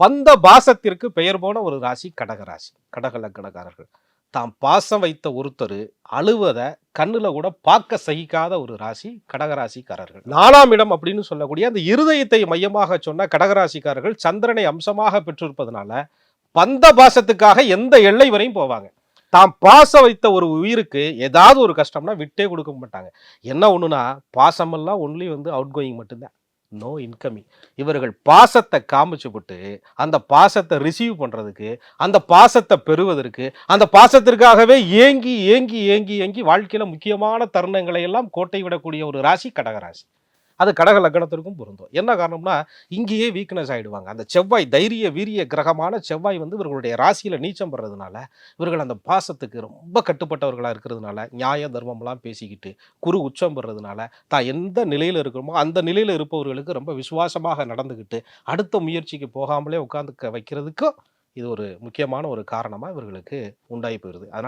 பந்த பாசத்திற்கு பெயர் போன ஒரு ராசி கடகராசி ராசி. தாம் பாசம் வைத்த ஒருத்தர் அழுவதை கண்ணில் கூட பார்க்க சகிக்காத ஒரு ராசி கடகராசிக்காரர்கள் நாலாம் இடம் அப்படின்னு சொல்லக்கூடிய அந்த இருதயத்தை மையமாக சொன்ன கடகராசிக்காரர்கள் சந்திரனை அம்சமாக பெற்றிருப்பதனால பந்த பாசத்துக்காக எந்த எல்லை வரையும் போவாங்க. தாம் பாசம் வைத்த ஒரு உயிருக்கு ஏதாவது ஒரு கஷ்டம்னா விட்டே கொடுக்க மாட்டாங்க. என்ன ஒன்றுனா பாசமெல்லாம் ஒன்லி வந்து அவுட் கோயிங் மட்டும்தான். No incoming. இவர்கள் பாசத்தை காமிச்சு விட்டு அந்த பாசத்தை ரிசீவ் பண்றதுக்கு அந்த பாசத்தை பெறுவதற்கு அந்த பாசத்திற்காகவே ஏங்கி ஏங்கி ஏங்கி ஏங்கி வாழ்க்கையில முக்கியமான தருணங்களை எல்லாம் கோட்டை விடக்கூடிய ஒரு ராசி கடகராசி அது கடக லக்னத்திற்கும் பொருந்தும். என்ன காரணம்னா இங்கேயே வீக்னஸ் ஆகிடுவாங்க அந்த செவ்வாய் தைரிய வீரிய கிரகமான செவ்வாய் வந்து இவர்களுடைய ராசியில் நீச்சம் பெறதுனால இவர்கள் அந்த பாசத்துக்கு ரொம்ப கட்டுப்பட்டவர்களாக இருக்கிறதுனால நியாய தர்மம்லாம் பேசிக்கிட்டு குரு உச்சம் பெறதுனால தான் எந்த நிலையில் இருக்கிறோமோ அந்த நிலையில் இருப்பவர்களுக்கு ரொம்ப விசுவாசமாக நடந்துக்கிட்டு அடுத்த முயற்சிக்கு போகாமலே உட்காந்து வைக்கிறதுக்கும் இது ஒரு முக்கியமான ஒரு காரணமாக இவர்களுக்கு உண்டாகி போயிடுது அதனால்